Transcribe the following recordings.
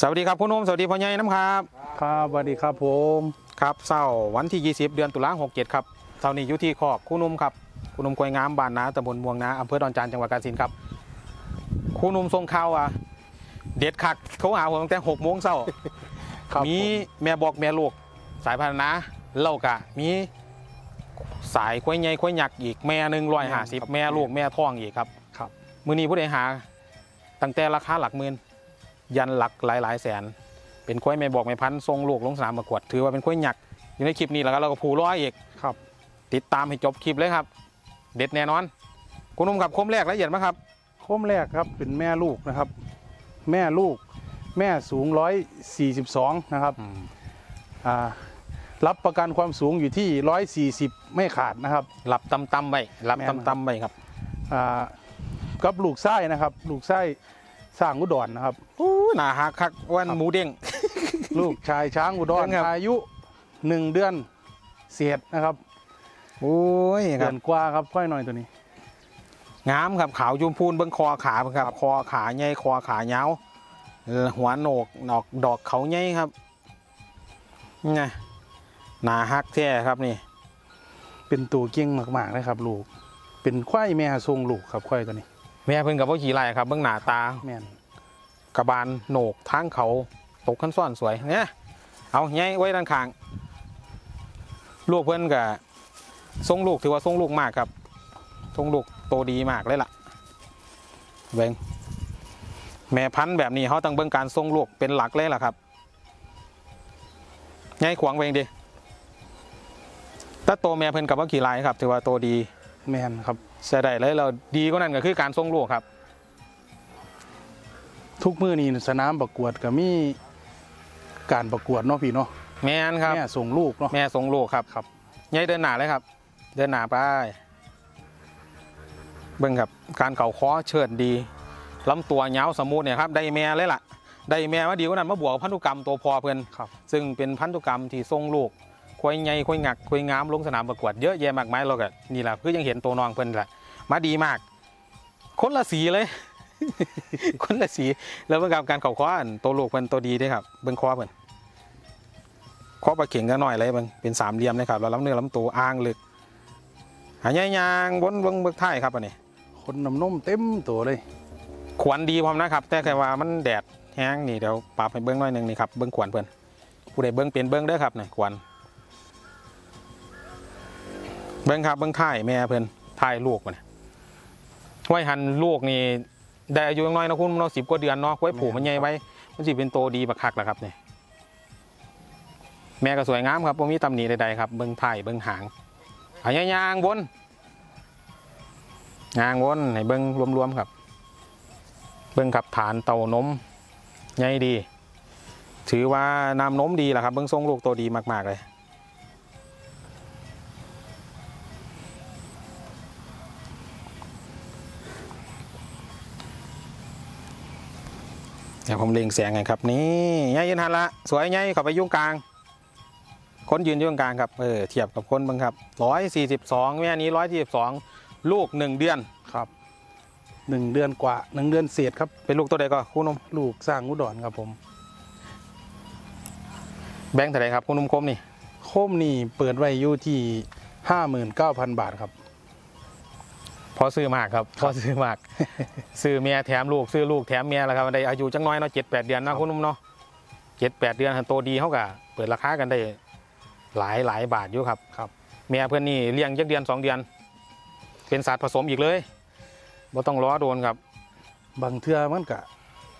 สวัสดีครับคุณนุ่มสวัสดีพ่อใหญ่น้ำครับครับสวัสดีครับผมครับเศร้าวันที่ 20 เดือนตุลาคม67ครับเศร้านี้อยู่ที่คอกคุณนุ่มครับคุณนุ่มกวยงามบ้านนาตำบลม่วงนาอำเภอดอนจานจังหวัดกาฬสินธุ์ครับคุณนุ่มทรงข่าวอะเด็ดคักเขาหาผมตั้งแต่6โมงเช้าครับมีแม่บอกแม่ลูกสายพันธุ์นะเล่ากะมีสายควายใหญ่ควายหยักษ์อีกแม่หนึ่งร้อยห้าสิบแม่ลูกแม่ท้องอีกครับครับมือนี้ผู้ใดหาตั้งแต่ราคาหลักหมื่น ยันหลักหลายหลายๆแสน เป็นควายแม่บอกแม่พันธุ์ทรงลูกลงสนามประกวด ถือว่าเป็นควายหยักษ์อยู่ในคลิปนี้แล้วก็เราก็ผูร้อยอีกครับ ติดตามให้จบคลิปเลยครับ เด็ดแน่นอนคุณนุ่มครับคมแรกละเอียดไหมครับโคมแรกครับเป็นแม่ลูกนะครับ แม่ลูก แม่สูง142นะครับอ่ารับประกันความสูงอยู่ที่140ไม่ขาดนะครับหลับตำตำๆไปหลับแม่นครับตำตำๆไปครับอ่ากับลูกไส้นะครับ ลูกไส้ สร้างอุดรนะครับ อู้หนาหักคักวันครับหมูเด้ง ลูกชายช้างอุดรครับ อายุ1เดือนเศษนะครับโอ้ยคเดืรัอบนกว่าครับค่อยหน่อยตัวนี้ งามครับขาวจุมพูนเบิ้งคอขาเบิ่งครับ คอขาใหญ่คอขาเงาวเอ่อหัวโหนกดอกดอกเขาใหญ่ครับนี่ไงหนาฮักแท้ครับนี่ เป็นตัวเก่งมากๆเลยครับ ลูก เป็นควายแม่ทรงลูกครับควายตัวนี้ แม่เพิ่นกับพ่อขี่ไล่ครับเบิ้งหน้าตาแม่นกระบาลโหนกทางเขาตกขั้นซ่อนสวยเนี่ยเอาใหญ่ไว้ด้านข้างลูกเพิ่นกับทรงลูกถือว่าทรงลูกมากครับทรงลูกโตดีมากเลยล่ะเบิ้งแม่พันธุ์แบบนี้เขาต้องเบิ้งการทรงลูกเป็นหลักเลยล่ะครับใหญ่ขวางเวงดิถ้าโตแม่เพิ่นกับว่าขี่ลายครับ ถือว่าโตดีแม่นครับ ใช่ได้เลยเราดีก็นั่นก็คือการทรงลูกครับ ทุกมือนี่สนามประกวดก็มีการประกวดเนาะพี่เนาะแม่นครับแม่ส่งลูกเนาะแม่ทรงลูกครับครับยายเดินหนาเลยครับ เดินหนาไปเบิ่งครับการเข่าคอเชิดดีลำตัวเงาวสมูทเนี่ยครับได้แม่เลยล่ะได้แม่มาดีกว่านั้นมาบวกกับพันธุกรรมตัวพอเพื่อนครับซึ่งเป็นพันธุกรรมที่ทรงลูก ควายใหญ่ควายหงักควายงามลงสนามประกวดเยอะแยะมากมายเราก็นี่แหละคือยังเห็นตัวน้องเพื่อนแหละมาดีมาก คนละสีเลย คนละสีแล้วเบิ่งกับการเข่าคออันตัวลูกเพื่อนตัวดีด้วยครับเบิ่งคอเพื่อนคอปลาเข่งก็หน่อยเลยเบิ่งเป็นสามเหลี่ยมเลยครับแล้วลำเนื้อลำตัวอ่างลึกหายยางบนเบิ่งเบิ่งท้ายครับอันนี้คนน้ำนมเต็มตัวเลย ขวัญดีพร้อมนะครับ แต่แค่ว่ามันแดดแห้งนี่เดี๋ยวปรับให้เบิ้งหน่อยหนึ่งนี่ครับเบิ้งขวัญเพื่อนผู้ใดเบิ้งเป็นเบิ้งเด้อครับนี่ขวัญ เบิ้งครับเบิ้งท่ายแม่เพื่อนท่ายลูกมันไว้หันลูกนี่ได้อายุยังน้อยนะคุณเนาสิบกว่าเดือนเนาะไว้ผูกมันใหญ่ไว้มันสิเป็นโตดีบักคักแหละครับเนี่ยแม่ก็สวยงามครับบ่มีตำหนิใดๆครับเบิ้งท่ายเบิ้งหางหายยางบนยางบนให้เบิ้งรวมๆครับ เบิ่งขับฐานเต่านมใหญ่ดี ถือว่าน้ำนมดีแหละครับ เบิ่งทรงลูกตัวดีมากๆเลย ดี๋ยวผมเล็งแสงไงครับนี่ใหญ่ยืนหันละสวยใหญ่เข้าไปยุ่งกลาง คนยืนยู่งกลางครับเออเทียบกับคนบิ่งครับร้อยสี่สิบสองแม่นี้ร้อยสี่สิบสองลูกหนึ่งเดือนครับหนึ่งเดือนกว่าหนึ่งเดือนเศษครับเป็นลูกตัวใดก็คู่นมลูกสร้างอุดรครับผม แบงค์เท่าไรครับคู่นมคมนี่คมนี่เปิดไว้อยู่ที่ห้าหมื่นเก้าพันบาทครับ พอซื้อมากครับพอซื้อมาก ซื้อเมียแถมลูกซื้อลูกแถมเมียแล้วครับได้อายุจังน้อยเนาะเจ็ดแปดเดือนครัเนาะบคุณนุ่มเนาะเจ็ดแปดเดือนหันโตดีเขากะเปิดราคากันได้หลายหลายบาทอยู่ครับครับเมียเพื่อนนี่เลี้ยงจักเดือนสองเดือน เป็นสัตว์ผสมอีกเลยบ่ต้องล้อโดนครับ บางเทื่อมันก็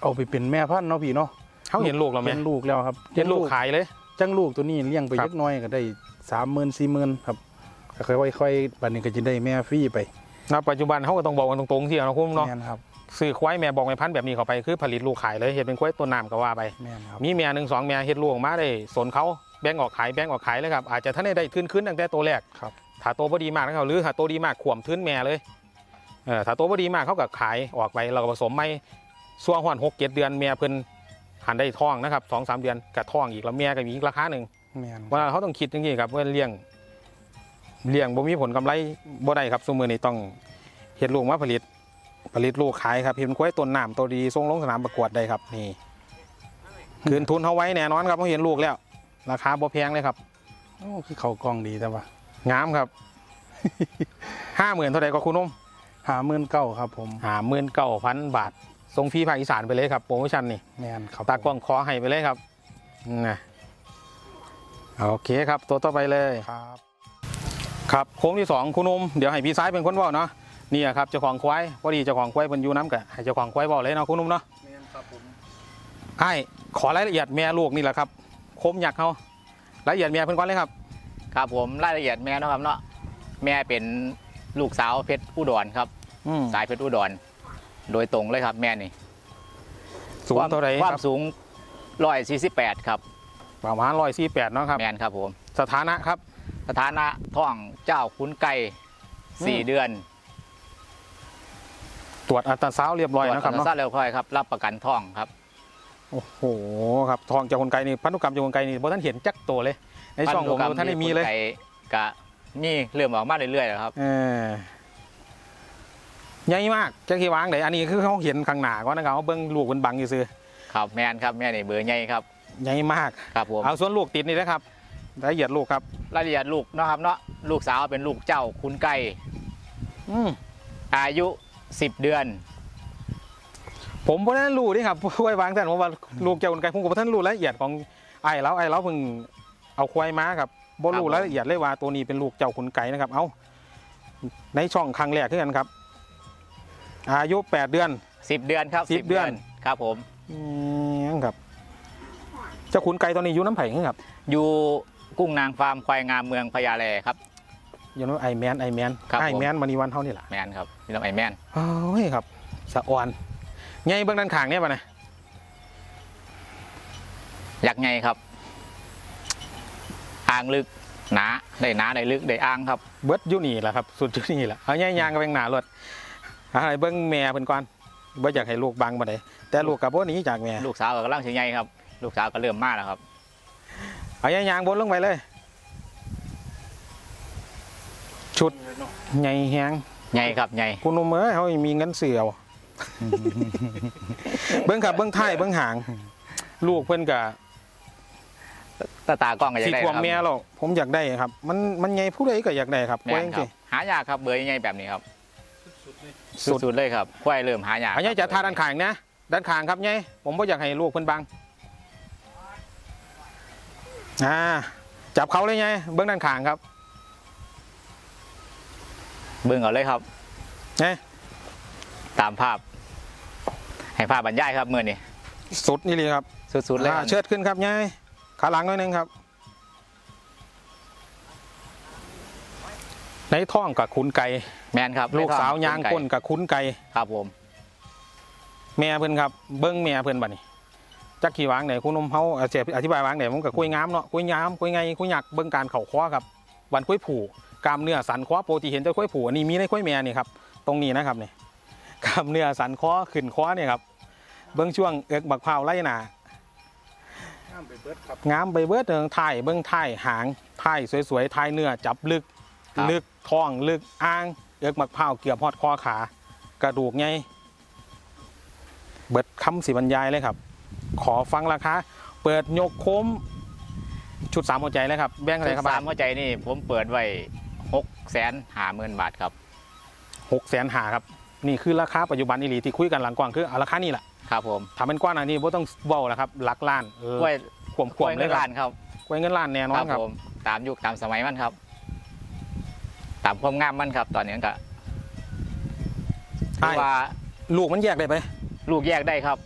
เอาไปเป็นแม่พันธุ์เนาะพี่เนาะเขาเห็นลูกแล้วไหมเห็นลูกแล้วครับเห็นลูกขายเลยจังลูกตัวนี้เลี้ยงไปครับยักหน้อยก็ได้สามหมื่นสี่หมื่นครับก็ค่อยๆบัดนี้ก็จะได้แม่ฟรีไป ณปัจจุบันเขาก็ต้องบอกกันตรงๆที่เอานะคุณนุ่มเนาะแม่นครับซื้อควายแม่บอกไม่พันธุ์แบบนี้เข้าไปคือผลิตลูกขายเลยเห็นเป็นควายตัวน้ำก็ว่าไป แม่นครับมีเมียหนึ่งสองเมียเฮ็ดลูกออกมาได้สนเขาแบ่งออกขายแบ่งออกขายเลยครับอาจจะท่านได้ได้ขึ้นขึ้นตั้งแต่ตัวแรกครับ ถ้าโตพอดีมากนะครับหรือถ้าโตดีมากขวมทื้นแม่เลยเออถ้าโตพอดีมากเขาก็ขายออกไปเราก็ผสมไม่ส่วงหอนหกเจ็ดเดือนเมียเพิ่นหันได้ท้องนะครับสองสามเดือนกับท้องอีกแล้วเมียก็มีอีกราคาหนึ่งแม่นว่าเขาต้องคิดอย่างนี้ครับเพื่อเลี้ยง เลี้ยงบ่มีผลกำไรบ่ได้ครับสมือนี้ต้องเฮ็ดลูกมาผลิต ผลิตลูกขายครับเห็นควายต้นน้ำตัวดีส่งลงสนามประกวดได้ครับนี่คืนทุนเขาไว้แน่นอนครับเขาเห็นลูกแล้ว ราคาบ่แพงเลยครับโอ้คือเขากล้องดีแต่ว่างามครับห้าหมื่นเท่าไหร่ก็คุณนุ่มหาหมื่นเก้าครับผมหาหมื่นเก้าพันบาทส่งฟรีภาคอีสานไปเลยครับโปรโมชั่นนี่แมนครับตากล้องขอให้ไปเลยครับนะโอเคครับ ตัวต่อไปเลยครับ ครับโค้งที่สองคุณนุ่มเดี๋ยวให้พี่ซ้ายเป็นคนเว่าเนาะนี่อะครับเจ้าของควายพอดีเจ้าของควายเป็นอยูน้ำกะให้เจ้าของควายบอกเลยเนาะคุณนุ่มเนาะแมนครับผมไอ้ขอรายละเอียดแม่ลูกนี่แหละครับคมอยากเขารายละเอียดแม่เพิ่นก่อนเลยครับ ครับผมรายละเอียดแม่เนาะครับเนาะแม่เป็นลูกสาวเพชรอุดรครับอืมสายเพชรอุดร โดยตรงเลยครับ แม่นี่สูงเท่าไหร่ความครับสูงร้อยสี่สิบแปดครับประมาณร้อยสี่แปดเนาะครับแมนครับผม สถานะครับ สถานะท้องเจ้าขุนไก่สี่อืมเดือนตรวจอัลตราซาวด์เรียบร้อยนะครับตวจเนาะอัลตราซาวด์เร็วค่อยครับ รับประกันท้องครับ โอ้โหครับทองจากคนไกลนี่พันธุกรรมจากคนไกลนี่บ่ท่านเห็นจักตัวเลย ในช่องผมพันธุกรรบ่ท่านได้มีเลยขุนไก่กะมีเริ่มออกมาเรื่อยๆแล้วครับเออใหญ่มากจักที่วางไหนอันนี้คือเขาเห็นข้างหน้าก่อนนะครับเขาเบิ้งลูกมันบังอยู่ซื้อครับแมนครับแม่นี่เบอร์ใหญ่ครับใหญ่มากครับผมเอาส่วนลูกติดนี่นะครับ รายละเอียดลูกครับ รายละเอียดลูกเนาะครับเนาะลูกสาวเป็นลูกเจ้าขุนไก่อืมอายุสิบเดือน ผมบ่ได้รู้นี่ครับไว้วางแต่ผมว่าลูกเจ้าคนไกลผมก็บ่ท่านรู้รายละเอียดของไอ้แล้วไอ้แล้วเพิ่งเอาควายมาครับบ่รู้ครับผมรายละเอียดเลยว่าตัวนี้เป็นลูกเจ้าขุนไก่นะครับ เอาในช่องครั้งแรกคือกันครับ อายุ 8 เดือนสิบเดือนครับสิบเดือนครับผมอืมครับเจ้าขุนไก่ตอนนี้อยู่น้ำไผ่ครับ อยู่ กุ้งนางฟาร์มควายงามเมืองพญาแลครับอยู่น้ำไอแมนไอแมนครับไอผมแมนมณีวันเท่านี่แหละแมนครับพี่น้องไอแมนโอ้ยครับสะอ่อนไงเบื้องด้านข้างเนี่ยป่ะนะยักษ์ไงครับอ่างลึกหนาได้หนาได้ลึกได้อ่างครับ เบิร์ดอยู่นี่แหละครับสุดอยู่นี่แหละเอาไงยางกับเบงหนารถอะไรเบิ้งแม่เพิ่นก่อนบ่อยากให้ลูกบังมาเลยแต่ลูกกับพวกนี้จากแม่ลูกสาวก็กำลังสิใหญ่ครับ ลูกสาวก็เริ่มมาแล้วครับ เอาไงยางบนลงไปเลย ชุดไงแฮงใหญ่ครับใหญ่คุณนุ่มเอ้ยเขามีเงินเสือเอาเบิ้งครับเบิ้งท้ายเบิ้งหาง ลูกเพิ่นกับตาตากล้องก็อยาสีกได้ทวงครับแม่หรอกผมอยากได้ครับ มันมันไงผู้ใดก็อยากได้ครับแมไว้นจังครัสิบหายากครับเบอร์ใหญ่แบบนี้ครับสุดสุดๆเลยครับควายเริ่มหายากอันนี้จะทาด้านข้างนะด้านข้างครับไงผมบ่อยากให้ลูกเพิ่นบัง อ่าจับเขาเลยไง เบื้องด้านข้างครับเบิ่งเอาเลยครับไงตามภาพ ให้ภาพบรรยายครับเมื่อนี้สุดนี่เลยครับสุดๆเลยอ่าครับเชิดขึ้นครับไงขาหลังหน่อยหนึงครับ ในท้องกับขุนไก่แมนครับลูกสาวยางก้นกับขุนไก่ครับผม แม่เพิ่นครับ เบิ้งแม่เพิ่นบัดนี้ จักขี่วางไหนคุณนมเฮาเอาเสียอธิบายวางไหนผมกับคุยงามเนาะคุยงามคุยไงคุยหยักเบิ้งการเข่าคว้าครับวันคุยผูกล้ามเนื้อสันคว้าโปรตีเห็นจะคุยผูอันนี้มีในคุยแม่นี่ครับตรงนี้นะครับนี่กล้ามเนื้อสันคว้าขึ้นคว้าเนี่ยครับเบิ้งช่วงเอิกบักพร้าวไล่หนาห้ามไปเบิดครับงามไปเบิดเทิงถ่ายเบิ้งถ่ายหางถ่ายสวยๆถ่ายเนื้อจับลึกลึกท้องลึกอ่างเอิกบักพร้าวเกือบฮอดคอขากระดูกไงเบิดคำสิบรรยายเลยครับ ขอฟังราคาเปิดยกโค้มชุดสามหัวใจเลยครับแบ่งอะไรครับสามเข้าใจนี่ผมเปิดไว้หกแสนหาหมื่นบาทครับหกแสนหาครับนี่คือราคาปัจจุบันอีหลีที่คุยกันหลังกว้างคือเอาราคานี่แหละครับผมทำเป็นกว้างอันนี้บ่ต้องเบ้าแล้วครับหลักล้านเออกล้วยขวมขกล้วมวยเลเงิยนคล้ารับนครับกล้วยเงินล้านแน่นอคนรับครับผมตามยุคตามสมัยมันครับ ตามความงามมันครับ ตอนนี้ก็ใช่คือว่าลูกมันแยกได้ไปลูกแยกได้ครับ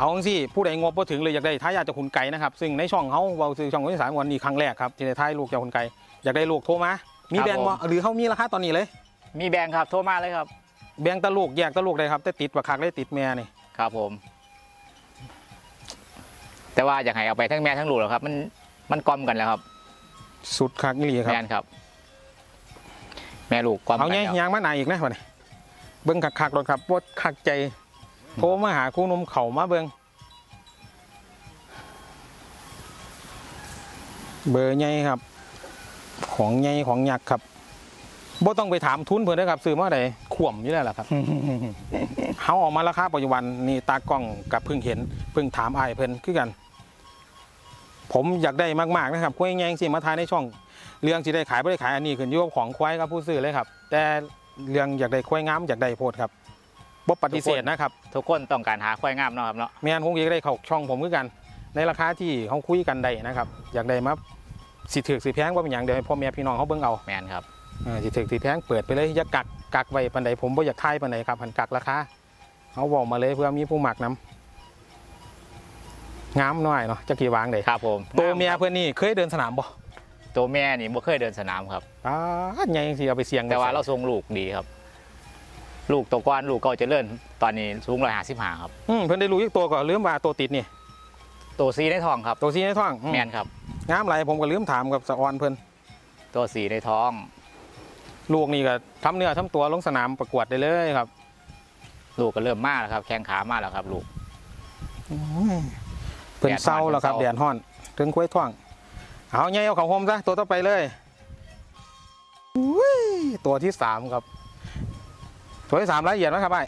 เอาจังสิผู้ใดงบพอถึงเลยอยากได้ท้ายอยากจะขุนไก่นะครับซึ่งในช่องเขาเบาซื้อช่องคนสายวันนี้ครั้งแรกครับที่ได้ท้ายลูกจากขุนไก่อยากได้ลูกโทรมามีครับแบ่งบ่ผมหรือเขามีราคาตอนนี้เลย มีแบงค์ครับโทรมาเลยครับ แบ่งตะลูกแยกตะลูกได้ครับแต่ติดบักคักได้ติดแม่นี่ครับผม แต่ว่าอยากให้เอาไปทั้งแม่ทั้งลูกหรอกครับ มันมันกลอมกันแล้วครับ สุดคักนี่ลีครับแม่นครับ แม่ลูกกลอมกัเอานไงแล้วยางมาหนาอีกนะวันนี้เบิ้งคักคักๆรถครับปวดคักใจ โทรมาหาคู่นมเข่ามาเบิ้งเบอร์ใหญ่ครับ ของใหญ่ของยักษ์ครับบ่ต้องไปถามทุนเพิ่นนะครับซื้อมาได้ข่วมอยู่แล้วล่ะครับเขาออกมาราคาปัจจุบันนี่ตากล้องกับเพิ่งเห็นเพิ่งถามอายเพิ่นคือกัน ผมอยากได้มากๆนะครับควายแยงสิมาทายในช่อง เรื่องสิได้ขายไม่ได้ขายอันนี้ขึ้นอยู่กับของควายกับผู้ซื้อเลยครับ แต่เรื่องอยากได้ควายงามอยากได้โพดครับ บ่ปฏิเสธนะครับทุกคนต้องการหาควายงามเนาะครับเนาะแม่นคงอยากได้เข้าช่องผมคือกัน ในราคาที่เขาคุยกันได้นะครับ อยากได้มาสิถือสิแพงว่าเป็นอย่างเดียวให้พ่อแม่พี่น้องเขาเบิ่งเอาแมนครับเออสิถือสิแพงเปิดไปเลยอย่ากักกักไว้ปันใดผมบ่อยากทายปันใดครับหันกักราคาเอาบอกมาเลยเพื่อมีผู้หมักน้ำงามหน่อยเนาะจะกี่วางเลยครับผมตัวเมียเพื่อนนี่เคยเดินสนามบ่ตัวแม่นี่บ่เคยเดินสนามครับอ้าใหญ่สิเอาไปเสี่ยงได้แต่ว่าเราทรงลูกดีครับ ลูกตัวก้อนลูกก็เจะเลื่อนตอนนี้สูงร้อยห้าสิบห้าครับอืมเพิ่นได้รู้อีกตัวก่อนลืมว่าตัวติดนี่ตัวสีในท้องครับตัวซีในท้องอืมแมนครับ งามหลายผมก็ลืมถามกับสะออนเพิ่นตัวสีในท้อง ลูกนี่ก็ทำเนื้อทำตัวลงสนามประกวดได้เลยครับลูกก็เริ่มมากแล้วครับ แข้งขามากแล้วครับ ลูกเพิ่นเศร้าแล้วครับแดแดดดฮ้ฮ้ออนนถึงคุ้ยท่องเอาไงเอาของผมซะตัวต่อไปเลยอุ้ยตัวที่สามครับ ตัวที่สามละเอียดไหมครับไอ้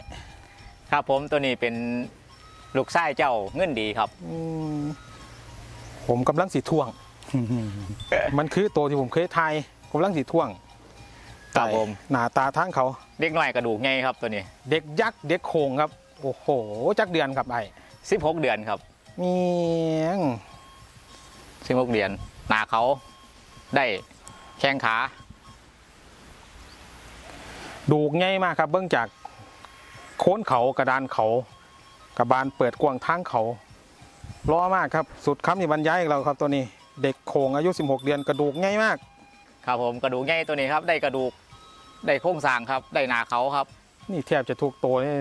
ครับผมตัวนี้เป็นลูกไส้เจ้าเงินดีครับอืมผมกำลังสีท่วง มันคือตัวที่ผมเคยทายกำลังสีท่วงครับผม หน้าตาทั้งเขา เด็กหน่อยกระดูกไงครับตัวนี้ เด็กยักษ์เด็กโขงครับ โอ้โห จักเดือนครับไอ้16เดือนครับเมียง16เดือนหนาเขาได้แข้งขา ดูกง่ายมากครับ เบื้องจากโค้นเขากระดานเขากระบานเปิดกว้างทางเขาล้อมากครับ สุดคำที่บรรยายอีกแล้วครับตัวนี้เด็กโขงอายุ 16 เดือนกระดูกง่ายมากครับผมกระดูกไงตัวนี้ครับ ได้กระดูกได้โครงสร้างครับ ได้หนาเขาครับ นี่แทบจะถูกโตวนี่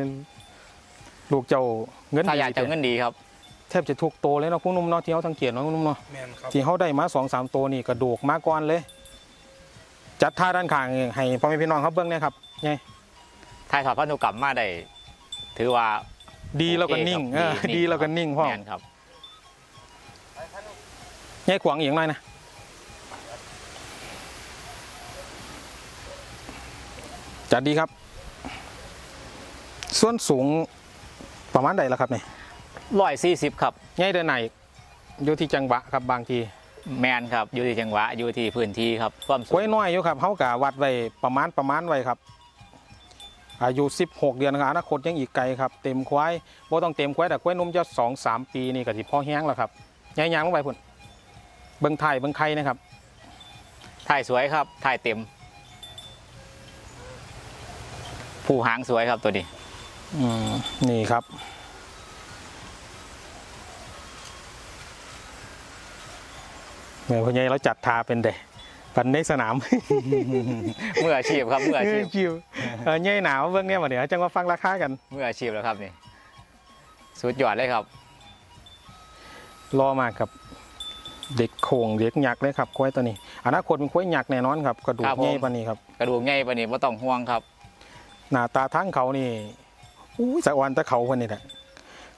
ลูกเจ้าเงินถ้าดีอยากจะเงินดีครับแทบจะถูกโตวเลยเนาะคุณนุ่มเนาะที่เขาสังเกตเนาะคุณนุ่มเนาะแมนครับที่เขาได้มาสองสามตัวนี่กระดูกมาก่อนเลย จัดท่าด้านข้างให้พ่อแม่พี่น้องเขาเบิ้งเนยครับ ไงถ่ายทอดพันธุกรรมมาได้ถือว่าดีแล้วก็นิ่งโอเอเคอครับดีแล้วก็นิ่งพ่อแมนครับไงขวางอีกหน่อยนะจัดดีครับ ส่วนสูงประมาณใดแล้วครับเนี่ยร้อยสี่สิบครับไงเดินไหนอยู่ที่จังหวะครับบางที แมนครับอยู่ที่จังหวะอยู่ที่พื้นที่ครับความสูกล้วยงน้อยอยู่ครับเขากะวัดไว้ประมาณประมาณไว้ครับ อายุ 16 เดือนครับอนาคตยังอีกไกลครับเต็มควายบ่ต้องเต็มควายแต่ควายนุ่มจะ2 3ปีนี่ก็สิพอแห้งแล้วครับยายางลงไปพุ่นเบิ่งไทยเบิ่งไข่นะครับถ่ายสวยครับถ่ายเต็ม ผู้หางสวยครับตัวนี้อืมนี่ครับเมื่อพญายเราจัดทาเป็นเดะ ปันในสนามเมื่ออาชีพครับเมื่ออาชีพคิวเออเย่หนาวเบิ่งเนี่ยมาเดี๋ยวจังว่าฟังราคากันเมื่ออาชีพแล้วครับนี่สุดยอดเลยครับ รอมากครับ เด็กโขงเด็กยักษ์เลยครับควายตัวนี้อนาคตเป็นควายยักษ์แน่นอนครับ กระดูกครับผมใหญ่ปานนี้ครับกระดูกง่ายปานนี้ไม่ต้องห่วงครับ หน้าตาทั้งเขานี่อู้ยสะออนตะเขาคนนี้แหละ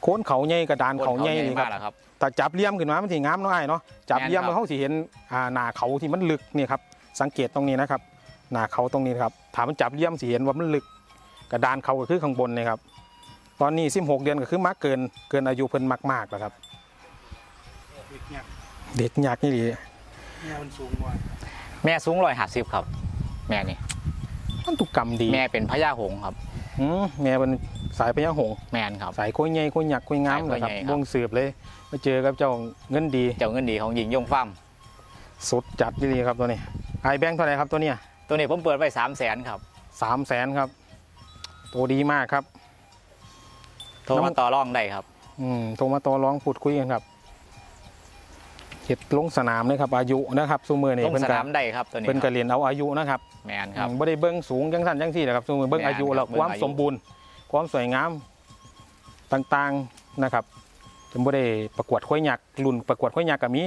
โค้นเขาใหญ่กระดานเขาใหญ่นี่คมารับแล้วครับแต่จับเลี่ยมขึ้นมามันสิงามเน้อยเนาะจับเลี่ยมแม่นครับมันเขาสิเห็นอ่าหน้าเขาที่มันลึกนี่ครับสังเกตตรงนี้นะครับ หน้าเขาตรงนี้ครับถามมันจับเลี่ยมสิเห็นว่ามันลึก กระดานเขาก็คือข้างบนนี่ครับตอนนี้16เดือนก็คือมักเกินเกินอายุเพิ่นมากๆแล้วครับเนี่ยเด็กยักษ์นี่ดีเนี่ยมันสูงกว่าแม่สูงร้อยห้าสิบครับ แม่นี่พันธุกรรมดี แม่เป็นพญาหงส์ครับ อืมแม่เป็น สายพญาหงส์แมนครับ สายโค้ยใหญ่โค้ยหยักโค้ยงามสายโค้นะยครับใหญ่ครับ วงสืบเลยมาเจอกับเจ้าเงินดีเจ้าเงินดีของหญิงยงฟ้าร์มสุดจัดดีครับตัวนี้ไอแบงค์เท่าไหร่ครับตัวเนี้ยตัวนี้ผมเปิดไว้สามแสนครับสามแสนครับ ตัวดีมากครับ โทรมาต่อรองได้ครับ อืมโทรมาต่อร้องพูดคุยกันครับเห็ดลงสนามเลยครับ อายุนะครับซูมือนี่ลงเพิ่นสกะนามได้ครับตัวนี้เพิ่นคกะรับเรียนเอาอายุนะครับแมนครับไม่ได้เบิ้งสูงจังสั้นจังสี่นะครับซูมือเบิ้งแม่นอายุครับแล้วเบิ่งความอายุ สมบูรณ์ ความสวยงามต่างๆนะครับจะไม่ได้ประกวดข้อยหยักรุ่นประกวดข้อยหยักกับมี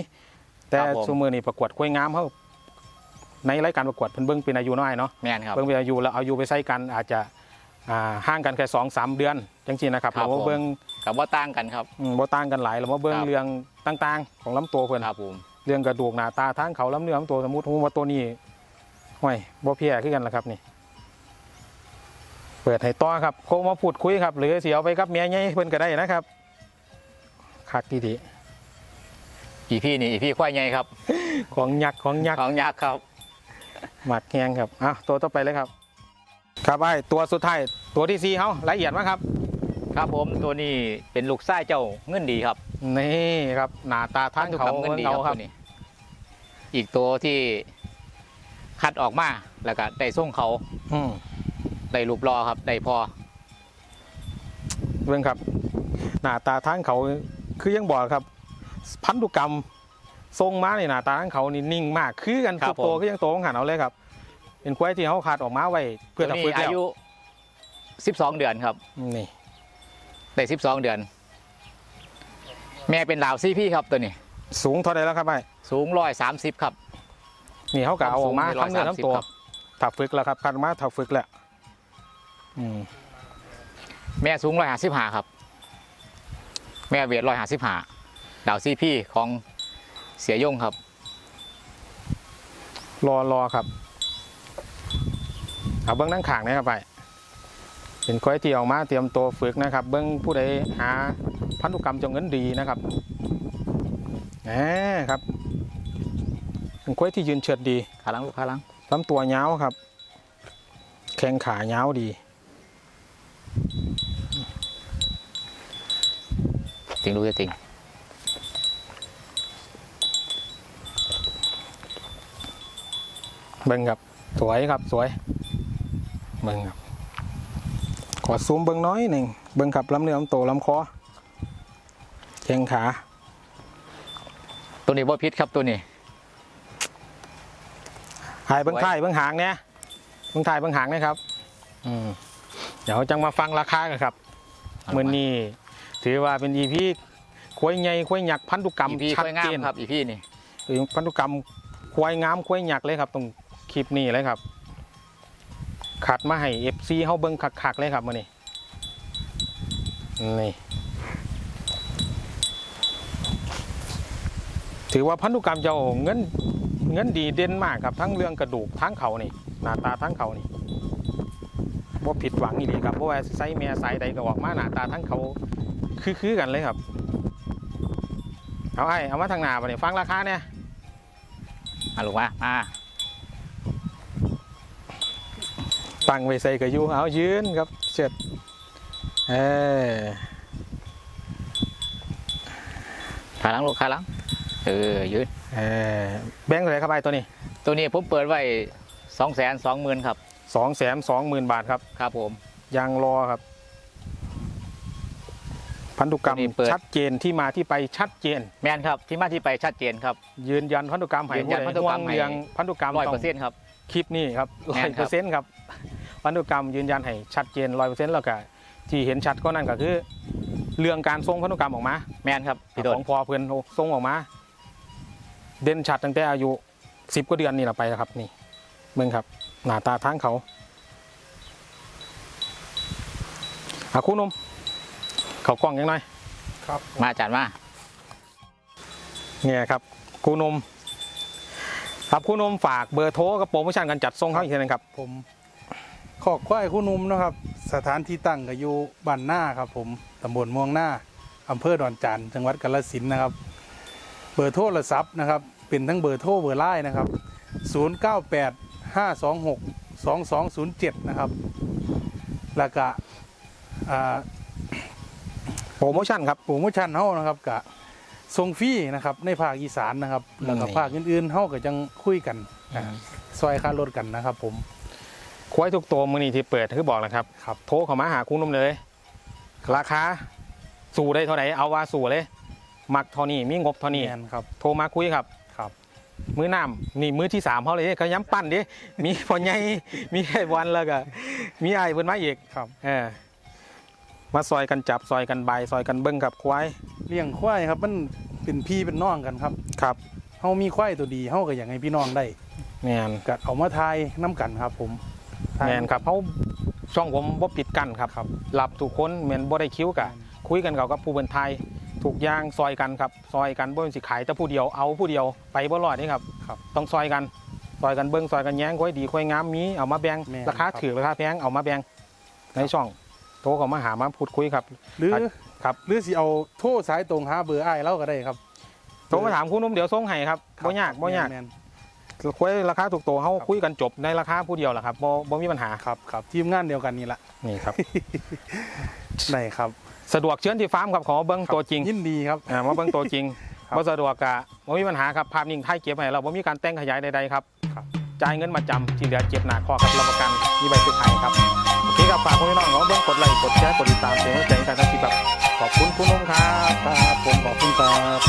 แต่ซูมือนี่ประกวดข้อยงามเขาในรายการประกวดเพิ่นเบิ้งเป็นอายุน้อยเนาะ แมนครับ เบิ้งเป็นอายุแล้วเอาอายุไปใส่กันอาจจะอ่าห่างกันแค่สองสามเดือนจังซี่นะครับครับเราผม เบิ้งกับว่าต่างกันครับ อืมบ่ต่างกันหลายเรามาเบิ้งครับ เรื่องต่างๆ ของลำตัวเพิ่นครับผมเรื่องกระดูกหน้าตาทางเขาลำเนื้อลำตัวสมมุติว่าตัวนี้ห้วยบ่เพียคือกันล่ะครับนี่ เปิดให้ต่อครับโคมาพูดคุยครับ หรือสิเอาไปกับเมียใหญ่เพิ่นก็ได้นะครับคักดีอีพี่นี่อีพี่ควายใหญ่ครับ ของยักษ์ของยักษ์ของยักษ์ครับหมักแห้งครับอะตัวต่อไปเลยครับ ครับไอ้ตัวสุดท้ายตัวที่สี่เขาละเอียดมากครับ ครับผมตัวนี้เป็นลูกไส้เจ้าเงินดีครับ นี่ครับหน้าตาทั้งเขาพันธุกรรมเงินดีเขาครับครับตัวนี้อีกตัวที่คัดออกมาแล้วก็ได้ส่งเขา อืม ได้รูปรอครับได้พอเรื่องครับ หน้าตาทั้งเขาคือยังบอกครับ พันธุกรรมทรงม้าในหน้าตาทั้งเขานี่นิ่งมากคือกันทุกตัวก็ยังโตของหันเอาเลยครับ เป็นควายที่เขาขาดออกมาไว้เพื่อตัวจะนี้ฝึกอาแล้วยุ 12 เดือนครับนี่ได้12 เดือน แม่เป็นดาวซีพี่ครับตัวนี้ สูงเท่าไรแล้วครับไอ้สูงร้อยสามสิบครับนี่เขากะเอาออกมาสูงทั้งเนื้อทั้งตัวครับถักฝึกแล้วครับคันมาถักฝึกแล้ว อืมแม่สูงร้อยห้าสิบห้าครับ แม่เวทร้อยห้าสิบห้าดาวซีพี่ของเสียยงครับ รอรอครับ เอาเบิ้งนั่งขางนะครับไปเป็นควายที่ออกมาเตรียมตัวฝึกนะครับ เบิ้งผู้ใดหาพันธุกรรมจงเงินดีนะครับแหมครับเป็นควายที่ยืนเฉิดดีขาหลังลูกขาหลังลำตัวยาวครับ แข้งขายาวดี ริงรู้จะจริง เบิ้งครับ สวยครับสวย เบิ้งครับ ขอซูมเบิ้งน้อยหนึ่ง เบิ้งครับลำเนื้อลำโตวลำคอแข้งขา ตัวนี้บ่พิษครับตัวนี้หายเบิ้งสวยท้ายเบิ้งหางเนี่ยเบิ้งท้ายเบิ้งหางนะครับ อืมเดี๋ยวจังมาฟังราคากันครับ มือนี้ ถือว่าเป็นอีพีควายใหญ่ควายหยักษ์พันธุกรรมอีพี่ชัดค่อยงาเจมนครับอีพี่นี่หรือพันธุกรรมควายงามควายหยักษ์เลยครับ ตรงคลิปนี้เลยครับขัดมาให้เอฟซีเฮาเบิ้งคักๆเลยครับมือนี้นี่ถือว่าพันธุกรรมเจ้าเงินเงินดีเด่นมากครับทั้งเรื่องกระดูกทั้งเขานี่หน้าตาทั้งเขานี่ว่าผิดหวังอีหลีครับเพราะว่าไซส์เมียไซส์ใดก็ออกมาหน้าตาทั้งเขา คือคือๆกันเลยครับ เอาไอ้เอามาทางหน้าไปเนี่ยฟังราคาเนี่ยมาลูกมามาตั้งไว้ใส่กระยูเอายืนครับเชิดเออขาหลังลูกขาหลังเออยืนเออแบงค์เท่าไหร่ครับไอ้ตัวนี้ ตัวนี้ผมเปิดไว้สองแสนสองหมื่นครับสองแสนสองหมื่นบาทครับ ครับผมยางรอครับ พันธุกรรมตัวนี้เปิด ชัดเจนที่มาที่ไปชัดเจน แมนครับที่มาที่ไปชัดเจนครับ ยืนยันพันธุกรรมให้ยืนยันผู้ใดพันธุกรรมห่วงให้เรื่องพันธุกรรมร้อยต้เปอองร์เซ็นต์ครับ คลิปนี้ครับแม่ร้อยนคเปรัอบ ร์เซ็นต์ครับพันธุกรรมยืนยันให้ชัดเจนร้อยเปอร์เซ็นต์แล้วก็ที่เห็นชัดก็นั่นก็คือ เรื่องการส่งพันธุกรรมออกมา แมนครับพี่โดขนองพอเพื่อนส่งออกมา เด่นชัดตั้งแต่อายุสิบกว่าเดือนนี่แหละไปแล้วครับ นี่เมืองครับ หน้าตาทั้งเขาอาคุณนม เขากล้องยังไงครับมาอาจารย์มาเนี่ยครับครูนม ครับครูนมฝากเบอร์โทรกับโปรโมชั่นการจัดส่งเขาอีกทีหนึงครับ ผมขอกควายคู่นุ่มนะครับ สถานที่ตั้งก็อยู่บ้านหน้าครับ ผมตำบลม่วงหน้าอำเภอดอนจานจังหวัดกาฬสินธุ์นะครับ เบอร์โทรศัพท์นะครับ เป็นทั้งเบอร์โทรเบอร์ไลน์นะครับ 098 526 2207 นะครับแล้วก็อ่า โปรโมชั่นครับโปรโมชั่นเฮานะครับกะส่งฟรีนะครับในภาคอีสานนะครับแล้วก็นี่ภาคอื่นๆเฮาก็จังคุยกันอ่าซอยค่ารถกันนะครับ ผมควายทุกตัวมือนี้ที่เปิดคือบอกแล้วครับครับโทรเข้ามาหาครูนมเลย ราคาสู่ได้เท่าไหร่เอาว่าสู่เลย มักเท่านี้มีงบเท่านี้แมนครับโทรมาคุยครับครับ มือน้ำนี่มือที่สามเขาเลยเขาย้ำปั้นดิมีพ่อใหญ่มีไอ้วันแล้วก็มีไอ้เพิ่นมาอีกครับเออ มาซอยกันจับซอยกันใบายซอยกันเบิ้งกับควายเลี้ยงควายครับมันเป็นพี่เป็นน้องกันครับครับเฮามีควายตัวดีเฮาก็อยากให้พี่น้องได้แมนก็เอามาทายน้กันครับ ผมทายแมนครับเขาช่องผมบ่ปิดกั้นครับครับรับทุกคนแมนบ่ได้คิ้วกะคุยกันกับกับผู้เป็นไทยถูกอย่างซอยกันครับ ซอยกันบ่เป็นสิขายแต่ผู้เดียวเอาผู้เดียวไปบ่รอดนี่ครับครับต้องซอยกันซอยกันเบิ้งซอยกันแย้งควายดีควายงามมีเอามาแบ่งแม่นราคาครับถือราคาแพงเอามาแบ่งในช่องโทรเข้ามาหามาพูดคุยครับ หรือครับหรือสิเอาโทรสายตรงหาเบอร์อ้ายเราก็ได้ครับ โทรมาถามคุณนุ่มเดี๋ยวส่งให้ครับบ่ยากบ่ยากแม่นคุยราคาถูกตัวเขาคุยกันจบในราคาผู้เดียวแหละครับบ่บ่มีปัญหาๆครับครับทีมงานเดียวกันนี่แหละนี่ครับ ได้ครับสะดวกเชิญที่ฟาร์มครับขอเบิ้งตัวจริงยินดีครับ อ่ามาเบิ้งตัวจริงครับบ่สะดวกกะบ่มีปัญหาครับภาพนิ่งถ่ายเก็บให้เราบ่มีการแต่งขยายใดๆครับครับ จ่ายเงินมาจำที่เหลือเก็บหน้าข้อครับรับประกันมีใบสุดท้ายครับ นี้ก็ฝากพี่น้องของเบิ้งกดไลค์กดแชร์กดติดตามเสียงใจทางทีแบบขอบคุณคุณนุ่มครับครับผมขอบคุณครับ